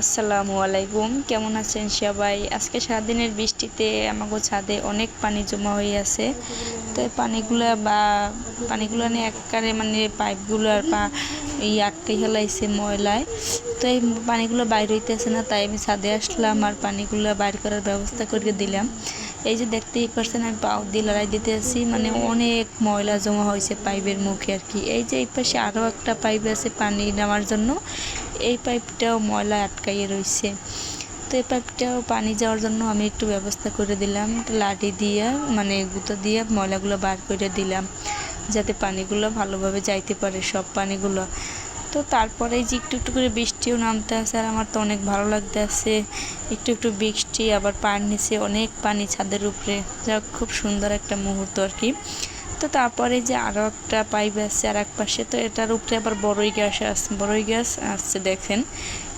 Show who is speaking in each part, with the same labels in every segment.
Speaker 1: আসসালামু আলাইকুম। কেমন আছেন সবাই? আজকে সারাদিনের বৃষ্টিতে আমাকে ছাদে অনেক পানি জমা হয়ে আছে। তো পানিগুলো বা পানিগুলো নিয়ে একবারে মানে পাইপগুলো আর পা এই আটকে ফেলাইছে ময়লায়। তো এই পানিগুলো বাইর হইতেছে না, তাই আমি ছাদে আসলাম আর পানিগুলো বাইর করার ব্যবস্থা করে দিলাম। এই যে দেখতেই পারছেন, আমি পাও দিয়ে লড়াই দিতে আসি মানে অনেক ময়লা জমা হয়েছে পাইপের মুখে আর কি। এই যে এই পাশে আরও একটা পাইপ আছে পানি নেওয়ার জন্য। এই পাইপটাও ময়লা আটকাইয়ে রয়েছে তো এই পাইপটাও পানি যাওয়ার জন্য আমি একটু ব্যবস্থা করে দিলাম। লাঠি দিয়ে মানে গুঁতো দিয়ে ময়লাগুলো বার করে দিলাম, যাতে পানিগুলো ভালোভাবে যাইতে পারে সব পানিগুলো। তো তারপরে যে একটু একটু করে বৃষ্টিও নামতে আছে, আর আমার তো অনেক ভালো লাগতে আছে। একটু একটু বৃষ্টি, আবার পানির নিচে অনেক পানি ছাদের উপরে। যা খুব সুন্দর একটা মুহূর্ত আর কি। তো তারপরে যে আরও একটা পাইপ আছে আর এক পাশে, তো এটার উপরে আবার বড়ই গ্যাস আসছে বড়ই গ্যাস আসছে দেখেন।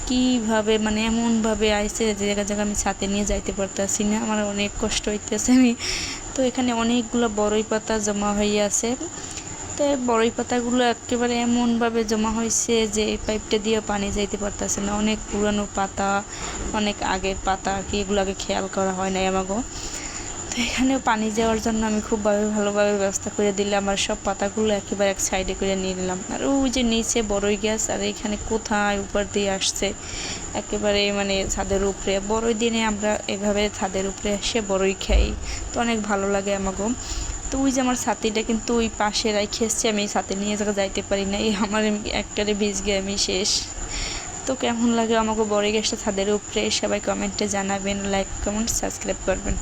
Speaker 1: কীভাবে মানে এমনভাবে আইসে যে জায়গা জায়গা আমি ছাতে নিয়ে যাইতে পারতেছি না, আমার অনেক কষ্ট হইতেছে আমি। তো এখানে অনেকগুলো বড়ই পাতা জমা হয়ে আছে। তো বড়ই পাতাগুলো একেবারে এমনভাবে জমা হয়েছে যে এই পাইপটা দিয়ে পানি যাইতে পারতেছে না। অনেক পুরানো পাতা, অনেক আগের পাতা কি, এগুলো আগে খেয়াল করা হয় না আমাকেও তো এখানেও পানি যাওয়ার জন্য আমি খুবভাবে ভালোভাবে ব্যবস্থা করে দিলাম আর সব পাতাগুলো একেবারে এক সাইডে করে নিয়ে নিলাম। আর ওই যে নিচে বড়ই গ্যাস আর এখানে কোথায় উপর দিয়ে আসছে, একেবারে মানে ছাদের উপরে। বড়ই দিনে আমরা এভাবে ছাদের উপরে এসে বড়ই খাই, তো অনেক ভালো লাগে আমাকেও তো ওই যে আমার ছাতিটা কিন্তু ওই পাশে রাখে এসছে, আমি ছাতে নিয়ে যাইতে পারি না এই আমার একটারে ভিজ গিয়ে আমি শেষ। তো কেমন লাগে আমাকে বড় গ্যাসটা ছাদের উপরে? সবাই কমেন্টে জানাবেন লাইক কমেন্ট সাবস্ক্রাইব করবেন।